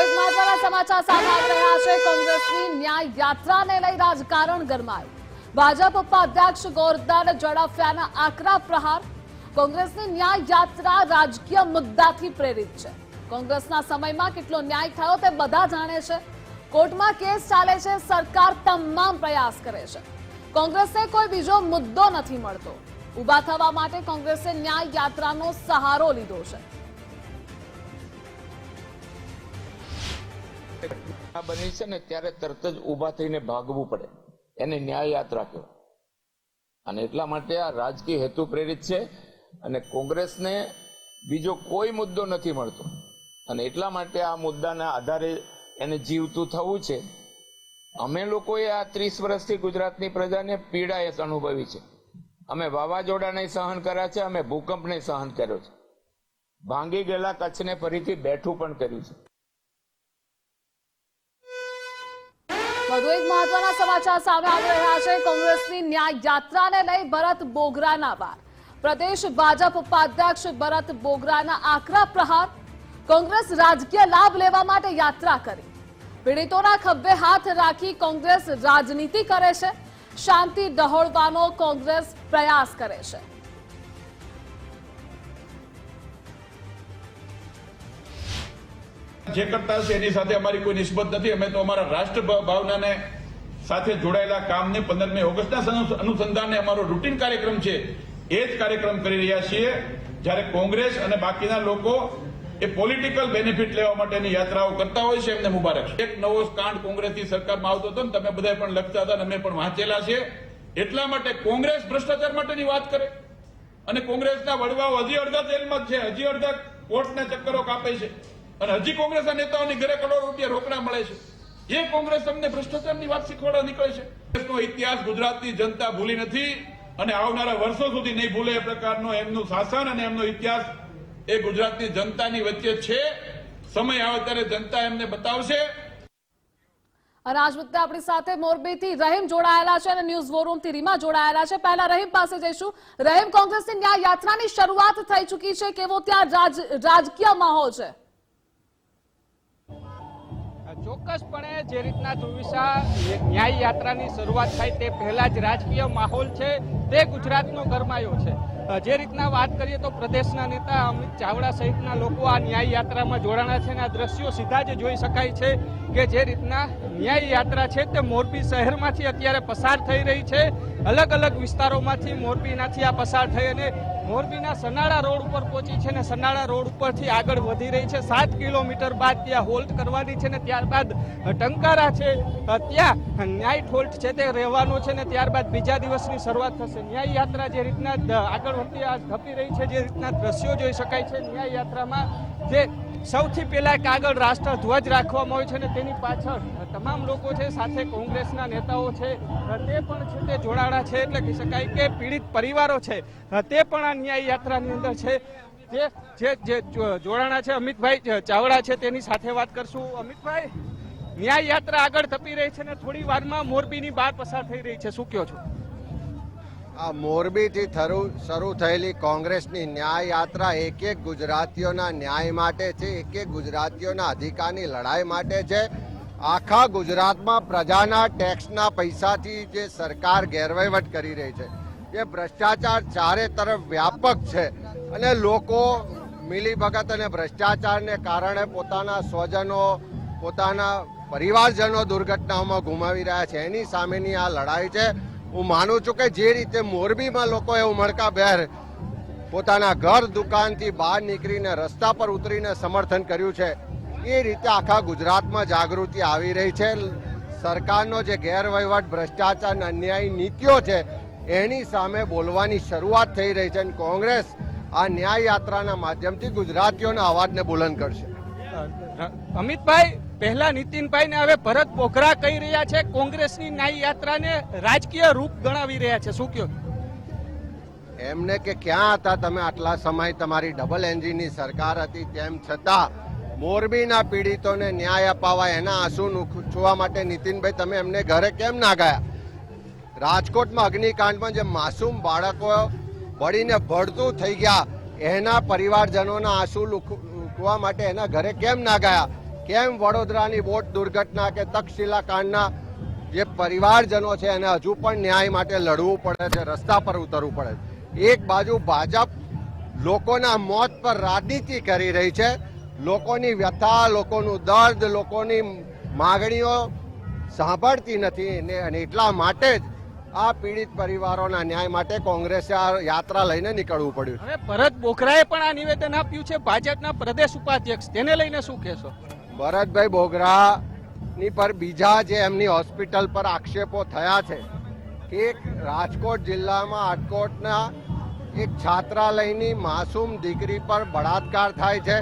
એક મહત્વના સમાચાર સામે આવી રહ્યા છે. કોંગ્રેસની ન્યાય યાત્રાને લઈ રાજકારણ ગરમાયું. ભાજપ ઉપાધ્યક્ષ ગોરદાને જડાફ્યાના આકરા પ્રહાર કોંગ્રેસની ન્યાય યાત્રા રાજકીય મુદ્દાથી પ્રેરિત છે. કોંગ્રેસના સમયમાં કેટલો ન્યાય થયો તે બધા જાણે છે. કોર્ટમાં કેસ ચાલે છે, સરકાર તમામ પ્રયાસ કરે છે. કોંગ્રેસને કોઈ બીજો મુદ્દો નથી મળતો. ઊભા થવા માટે કોંગ્રેસે ન્યાય યાત્રાનો સહારો લીધો છે. બની છે ને ત્યારે તરત જ ઊભા થઈને ભાગવું પડે. એને ન્યાય યાત્રા કહેવાય અને એટલા માટે આ રાજકીય હેતુ પ્રેરિત છે અને કોંગ્રેસને બીજો કોઈ મુદ્દો નથી મળતો. અને એટલા માટે આ મુદ્દાના આધારે એને જીવતું થવું છે. અમે લોકોએ આ ત્રીસ વર્ષથી ગુજરાતની પ્રજાને પીડા એ અનુભવી છે. અમે વાવાઝોડાને સહન કર્યા છે, અમે ભૂકંપને સહન કર્યો છે. ભાંગી ગયેલા કચ્છને ફરીથી બેઠું પણ કર્યું છે. વધુ એક મહત્વના સમાચાર સામે આવી રહ્યા છે. કોંગ્રેસની ન્યાય યાત્રાને લઈ ભરત બોગરાના વાર પ્રદેશ ભાજપ ઉપાધ્યક્ષ ભરત બોગરાના આકરા પ્રહાર. કોંગ્રેસ રાજકીય લાભ લેવા માટે યાત્રા કરી. પીડિતોના ખભે હાથ રાખી કોંગ્રેસ રાજનીતિ કરે છે. શાંતિ ડહોળવાનો કોંગ્રેસ પ્રયાસ કરે છે. જે કરતા હશે એની સાથે અમારી કોઈ નિસ્બત નથી. અમે તો અમારા રાષ્ટ્ર ભાવનાને સાથે જોડાયેલા કામને પંદરમી ઓગસ્ટના અનુસંધાને અમારો રૂટીન કાર્યક્રમ છે એ જ કાર્યક્રમ કરી રહ્યા છીએ. જ્યારે કોંગ્રેસ અને બાકીના લોકો એ પોલિટિકલ બેનિફિટ લેવા માટેની યાત્રાઓ કરતા હોય છે એમને મુબારક. એક નવો કાંડ કોંગ્રેસની સરકારમાં આવતો હતો ને તમે બધા પણ લખતા હતા અમે પણ વાંચેલા છે. એટલા માટે કોંગ્રેસ ભ્રષ્ટાચાર માટેની વાત કરે. અને કોંગ્રેસના વડવાઓ હજી અડધા જેલમાં છે. હજી અડધા કોર્ટના ચક્કરો કાપે છે. અને હજી કોંગ્રેસના નેતાઓની ઘરે કરોડો રૂપિયા રોકડા મળે છે. એ કોંગ્રેસ તમને ભ્રષ્ટાચારની વાત શીખવાડવા નીકળે છે. કોંગ્રેસનો ઇતિહાસ ગુજરાતની જનતા ભૂલી નથી અને આવનારા વર્ષો સુધી નહીં ભૂલે એ પ્રકારનો એમનું શાસન અને એમનો ઇતિહાસ એ ગુજરાતની જનતાની વચ્ચે છે. સમય આવે ત્યારે જનતા એમને બતાવશે. અને આજ મુદ્દે આપણી સાથે મોરબીથી રહીમ જોડાયેલા છે અને ન્યૂઝ વોરૂમથી રીમા જોડાયેલા છે. પહેલા રહીમ પાસે જઈશું. રહીમ, કોંગ્રેસની ન્યાય યાત્રાની શરૂઆત થઈ ચૂકી છે. કેવો ત્યાં રાજકીય માહોલ છે? ચોક્કસપણે જે રીતના ધ્રુવિસા ન્યાય યાત્રાની શરૂઆત થાય તે પહેલા જ રાજકીય માહોલ છે, તે ગુજરાતનો ગરમાયો છે. જે રીતના વાત કરીએ તો પ્રદેશના નેતા અમિત ચાવડા સહિતના લોકો આ ન્યાય યાત્રામાં જોડાણા છે અને આ દ્રશ્યો સીધા જ જોઈ શકાય છે કે જે રીતના ન્યાય યાત્રા છે તે મોરબી શહેરમાંથી અત્યારે પસાર થઈ રહી છે. અલગ અલગ વિસ્તારોમાંથી મોરબીનાથી આ પસાર થઈ અને મોરબીના સનાળા રોડ ઉપર પહોંચી છે ને સનાળા રોડ ઉપરથી આગળ વધી રહી છે. સાત કિલોમીટર બાદ ત્યાં હોલ્ટ કરવાની છે ને ત્યારબાદ ટંકારા છે. ત્યાં ન્યાય હોલ્ટ છે તે રહેવાનો છે ને ત્યારબાદ બીજા દિવસની શરૂઆત થશે. ન્યાય યાત્રા જે રીતના આગળ વધતી ધપી રહી છે, જે રીતના દ્રશ્યો જોઈ શકાય છે. ન્યાય યાત્રામાં જે સૌથી પહેલા એક આગળ રાષ્ટ્ર રાખવામાં આવ્યો છે ને તેની પાછળ તમામ લોકો છે, સાથે કોંગ્રેસના નેતાઓ છે, તે પણ છે તે જોડાણા છે, એટલે કહી શકાય કે પીડિત પરિવારો છે, તે પણ આ ન્યાય યાત્રાની અંદર છે. જે જે જે જોડાણા છે, અમિતભાઈ ચાવડા છે, તેની સાથે વાત કરશું. અમિતભાઈ, ન્યાય યાત્રા આગળ થપી રહી છે ને થોડી વારમાં મોરબીની બહાર પસાર થઈ રહી છે. શું કહો છો? આ મોરબીથી થરૂ, શરૂ થયેલી કોંગ્રેસની ન્યાય યાત્રા એક એક ગુજરાતીઓના ન્યાય માટે છે, એક એક ગુજરાતીઓના અધિકારની લડાઈ માટે છે. આખા ગુજરાતમાં પ્રજાના ટેક્સના પૈસાથી જે સરકાર ગેરવહીવટ કરી રહી છે જે ભ્રષ્ટાચાર ચારે તરફ વ્યાપક છે અને લોકો મિલીભગત અને ભ્રષ્ટાચારને કારણે પોતાના સ્વજનો, પોતાના પરિવારજનો દુર્ઘટનાઓમાં ગુમાવી રહ્યા છે. એની સામેની આ લડાઈ છે. હું માનું છું કે જે રીતે મોરબીમાં લોકોએ ઉમળકાભેર પોતાના ઘર દુકાનથી બહાર નીકળીને રસ્તા પર ઉતરીને સમર્થન કર્યું છે એ રીતે આખા ગુજરાતમાં જાગૃતિ આવી રહી છે. સરકારનો જે ગેરવહીવટ ભ્રષ્ટાચાર અને અન્યાયી નીતિઓ છે એની સામે બોલવાની શરૂઆત થઈ રહી છે અને કોંગ્રેસ આ ન્યાય યાત્રાના માધ્યમથી ગુજરાતીઓના અવાજને બુલંદ કરશે. અમિતભાઈ પહેલા નીતિનભાઈ ને હવે ભરત પોખરા કહી રહ્યા છે કોંગ્રેસની ન્યાય યાત્રાને રાજકીય રૂપ ગણાવી રહ્યા છે. શું કહ્યું એમને કે ક્યાં હતા તમે આટલા સમય તમારી ડબલ એન્જિનની સરકાર હતી તેમ છતાં મોરબીના પીડિતોને ન્યાય અપાવા એના આંસુ છૂવા માટે નીતિનભાઈ, તમે એમને ઘરે કેમ ના ગયા? રાજકોટમાં અગ્નિકાંડમાં જે માસૂમ બાળકો બળીને ભળતું થઈ ગયા, એના પરિવારજનોના આંસુ લુક- લૂકવા માટે એના ઘરે કેમ ના ગયા? કેમ વડોદરાની બોટ દુર્ઘટના કે તક્ષશિલા કાંડના જે પરિવારજનો છે, એને હજુ પણ ન્યાય માટે લડવું પડે છે, રસ્તા પર ઉતરવું પડે છે? એક બાજુ ભાજપ લોકોના મોત પર રાજનીતિ કરી રહી છે લોકોની વ્યથા લોકોનું દર્દ લોકોની માગણીઓ સાંભળતી નથી અને એટલા માટે જ આ પીડિત પરિવારોના ન્યાય માટે કોંગ્રેસે આ યાત્રા લઈને નીકળવું પડ્યું. હવે ભરત બોખરાએ પણ આ નિવેદન આપ્યું છે ભાજપના પ્રદેશ ઉપાધ્યક્ષ. તેને લઈને શું કહેશો? ભરતભાઈ બોગરાની પર બીજા જે એમની હોસ્પિટલ પર આક્ષેપો થયા છે કે એક રાજકોટ જિલ્લામાં આટકોટના એક છાત્રાલયની માસૂમ દીકરી પર બળાત્કાર થાય છે.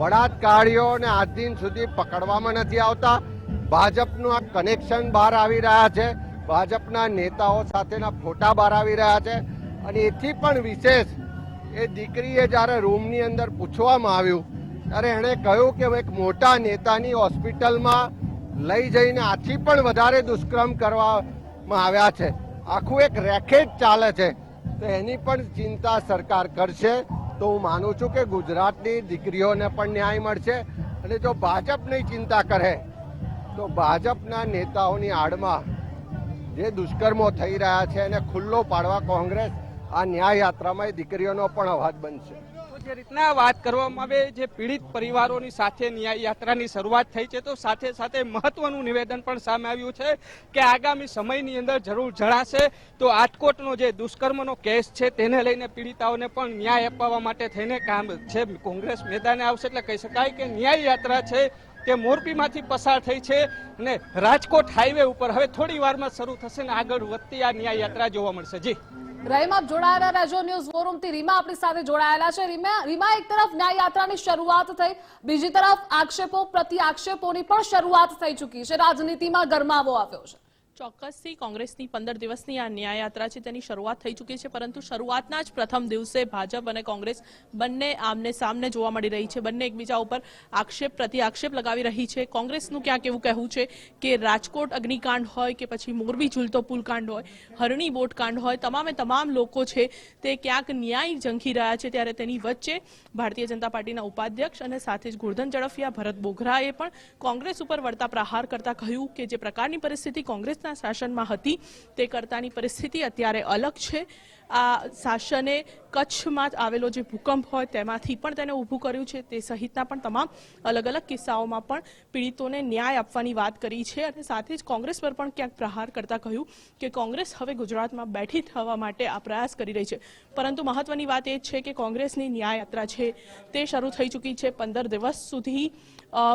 બળાત્કારીઓને આજ દિન સુધી પકડવામાં નથી આવતા. ભાજપનું આ કનેક્શન બહાર આવી રહ્યા છે. ભાજપના નેતાઓ સાથેના ફોટા બહાર આવી રહ્યા છે. અને એથી પણ વિશેષ, એ દીકરીએ જ્યારે રૂમની અંદર પૂછવામાં આવ્યું, ત્યારે એણે કહ્યું કે એક મોટા નેતાની હોસ્પિટલમાં લઈ જઈને આથી પણ વધારે દુષ્કર્મ કરવામાં આવ્યા છે. આખું એક રેકેટ ચાલે છે. તો એની પણ ચિંતા સરકાર કરશે. તો હું માનું છું કે ગુજરાતની દીકરીઓને પણ ન્યાય મળશે અને જો ભાજપ નહીં ચિંતા કરે, તો ભાજપના નેતાઓની આડમાં જે દુષ્કર્મો થઈ રહ્યા છે એને ખુલ્લો પાડવા કોંગ્રેસ આ ન્યાય યાત્રામાં દીકરીઓનો પણ અવાજ બનશે. જે રીતના વાત કરવામાં આવે, જે પીડિત પરિવારોની સાથે ન્યાય યાત્રાની શરૂઆત થઈ છે, તો સાથે સાથે મહત્વનું નિવેદન પણ સામે આવ્યું છે કે આગામી સમયની અંદર જરૂર જણાશે. તો રાજકોટનો જે દુષ્કર્મનો કેસ છે, તેને લઈને પીડિતાઓને પણ ન્યાય અપાવવા માટે થઈને કામ છે. કોંગ્રેસ મેદાને આવશે એટલે કહી શકાય કે ન્યાય યાત્રા છે તે મોરબીમાંથી પસાર થઈ છે અને રાજકોટ હાઈવે ઉપર હવે થોડી વારમાં શરૂ થશે ને આગળ વધતી આ ન્યાય યાત્રા જોવા મળશે. જી. રહીમ જોડાયેલા રહેજો. ન્યૂઝ ફોરમથી રીમા આપણી સાથે જોડાયેલા છે. રીમા રીમા, એક તરફ ન્યાય યાત્રાની શરૂઆત થઈ, બીજી તરફ આક્ષેપો પ્રતિ આક્ષેપોની પણ શરૂઆત થઈ ચૂકી છે. રાજનીતિમાં ગરમાવો આવ્યો છે. ચોક્કસથી કોંગ્રેસની પંદર દિવસની આ ન્યાયયાત્રા છે, તેની શરૂઆત થઈ ચૂકી છે, પરંતુ શરૂઆતના જ પ્રથમ દિવસે ભાજપ અને કોંગ્રેસ બંને આમને સામને જોવા મળી રહી છે. બંને એકબીજા ઉપર આક્ષેપ પ્રતિ આક્ષેપ લગાવી રહી છે. કોંગ્રેસનું ક્યાંક એવું કહેવું છે કે રાજકોટ અગ્નિકાંડ હોય કે પછી મોરબી ઝૂલતો પુલકાંડ હોય, હરણી બોટકાંડ હોય, તમામે તમામ લોકો છે તે ક્યાંક ન્યાય ઝંખી રહ્યા છે ત્યારે તેની વચ્ચે ભારતીય જનતા પાર્ટીના ઉપાધ્યક્ષ અને સાથે જ ગોરધન ઝડફિયા ભરત બોઘરાએ પણ કોંગ્રેસ ઉપર વળતા પ્રહાર કરતા કહ્યું કે જે પ્રકારની પરિસ્થિતિ કોંગ્રેસના શાસનમાં હતી. તે કરતાની પરિસ્થિતિ અત્યારે અલગ છે. આ શાસને કચ્છમાં આવેલો જે ભૂકંપ હોય તેમાંથી પણ તેને ઊભું કર્યું છે. તે સહિતના પણ તમામ અલગ અલગ કિસ્સાઓમાં પણ પીડિતોને ન્યાય આપવાની વાત કરી છે અને સાથે જ કોંગ્રેસ પર પણ ક્યાંક પ્રહાર કરતા કહ્યું કે કોંગ્રેસ હવે ગુજરાતમાં બેઠી થવા માટે આ પ્રયાસ કરી રહી છે. પરંતુ મહત્વની વાત એ છે કે કોંગ્રેસની ન્યાય યાત્રા છે તે શરૂ થઈ ચૂકી છે. પંદર દિવસ સુધી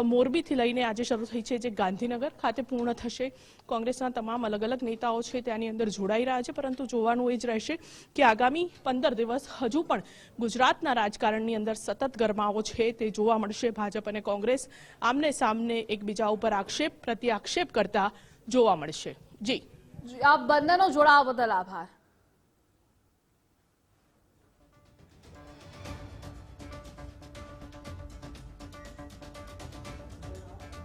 મોરબીથી લઈને આજે શરૂ થઈ છે જે ગાંધીનગર ખાતે પૂર્ણ થશે. કોંગ્રેસના તમામ અલગ અલગ નેતાઓ છે ત્યાંની અંદર જોડાઈ રહ્યા છે, પરંતુ જોવાનું એ જ રહેશે કે આગામી પંદર દિવસ હજુ પણ ગુજરાતના રાજકારણની અંદર સતત ગરમાવો છે તે જોવા મળશે. ભાજપ અને કોંગ્રેસ આમને સામને એકબીજા ઉપર આક્ષેપ પ્રતિ આક્ષેપ કરતા જોવા મળશે. જી, આપ બંનેનો જોડાવા બદલ આભાર.